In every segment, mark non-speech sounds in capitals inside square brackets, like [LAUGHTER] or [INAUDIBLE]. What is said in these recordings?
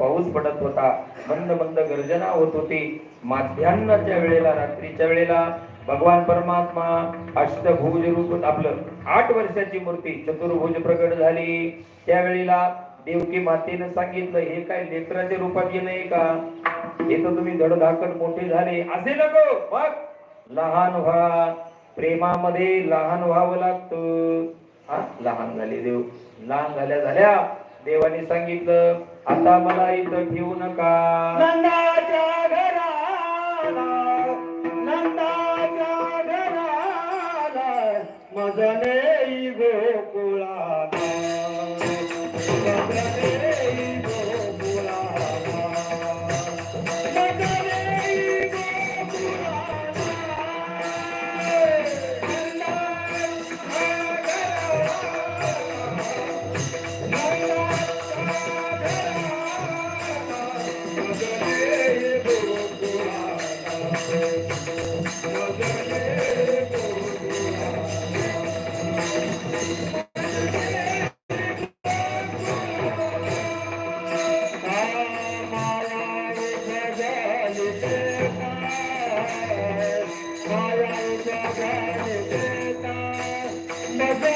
पाऊस पडत होता. मंद मंद गर्जना होत होती. माध्यान्नाच्या वेळेला रात्रीच्या वेळेला भगवान परमात्मा अष्टभुज रूप आपलं आठ वर्षाची मूर्ती चतुर्भुज प्रगट झाली. त्यावेळेला देवकी मातेनं सांगितलं हे काय लेकराच्या रूपात येणं का? हे तर तुम्ही धडधाकट मोठे झाले. असे नको मग लहान व्हा. प्रेमामध्ये लहान व्हावं लागतं. हा? लहान झाले देव. लहान झाल्या झाल्या देवाने सांगितलं आता मला इथं ठेवू नका. नंदाच्या घराला नंदाच्या घराला मजने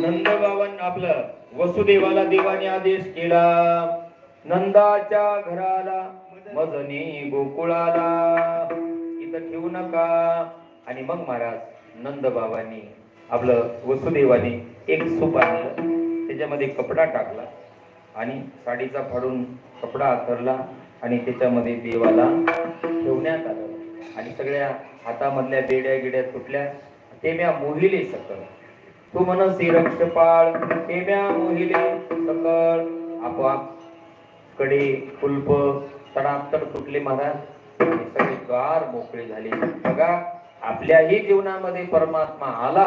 नंदबावन आपलं वसुदेवाला देवाने आदेश केला. नंदाच्या घराला मजनी गोकुळाला. इथं ठेवू नका. आणि मग महाराज नंदबाबांनी आपलं वसुदेवाने एक सूप आणलं. त्याच्यामध्ये कपडा टाकला आणि साडीचा फाडून कपडा आथरला आणि त्याच्यामध्ये देवाला ठेवण्यात आलं. आणि सगळ्या हातामधल्या बेड्या गिड्या तुटल्या. ते म्या मोहिले सकल तू मनसी रक्षपाळ ते मोहिले सकळ. आपोआपकडे कुल्प तडातड तुटले महाराज. सगळे द्वार मोकळे झाले. बघा आपल्याही जीवनामध्ये परमात्मा आला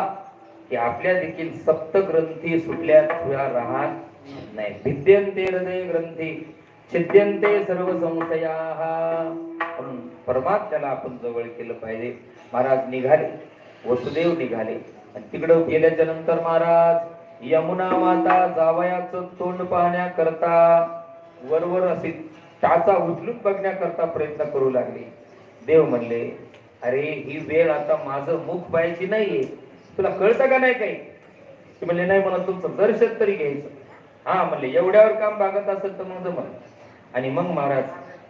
की आपल्या देखील सप्त ग्रंथी सुटल्या तुझ्या राहत नाही भिद्यंते हृदय ग्रंथी छिद्यंते सर्व संशया म्हणून परमात्म्याला आपण जवळ केलं पाहिजे. महाराज निघाले. वसुदेव निघाले. तिकडं गेल्याच्यानंतर महाराज यमुना माता जावयाचं तोंड पाहण्याकरता वरवर असे टाचा उचलून बघण्याकरता प्रयत्न करू लागले. देव म्हणले अरे ही वेळ आता माझं मुख पाहायची नाहीये. तुला कळतं का नाही काही? ते म्हणले नाही मला तुमचं दर्शन तरी घ्यायचं. हा म्हणले एवढ्यावर काम भागत असेल तर मग जमल. आणि मग महाराज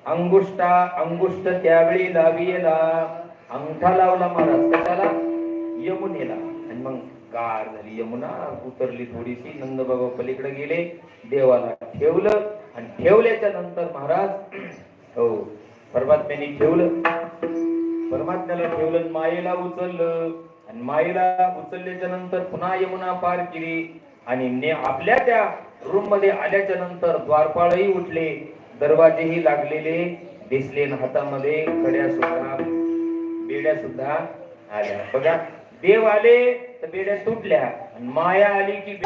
अंगुष्टा अंगुष्ट त्यावेळी लावियला. अंगठा लावला महाराज कशाला? यमुनेला. आणि मग गार झाली. यमुना उतरली थोडीशी नंद बाबा पलीकडे गेले. देवाला ठेवलं आणि ठेवल्याच्या नंतर महाराज [CLEARS THROAT] हो परमात्म्याने ठेवलं. परमात्म्याला ठेवलं मायेला उचललं. आणि मायेला उचलल्याच्या नंतर पुन्हा यमुना पार केली. आणि ने आपल्या त्या रूममध्ये आल्याच्यानंतर द्वारपाळही उठले. दरवाजेही लागलेले दिसले हातामध्ये कड्या सुद्धा बेड्या सुद्धा आल्या. बघा देव आले तर बेड्या तुटल्या माया आली की